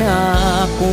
หน้ากู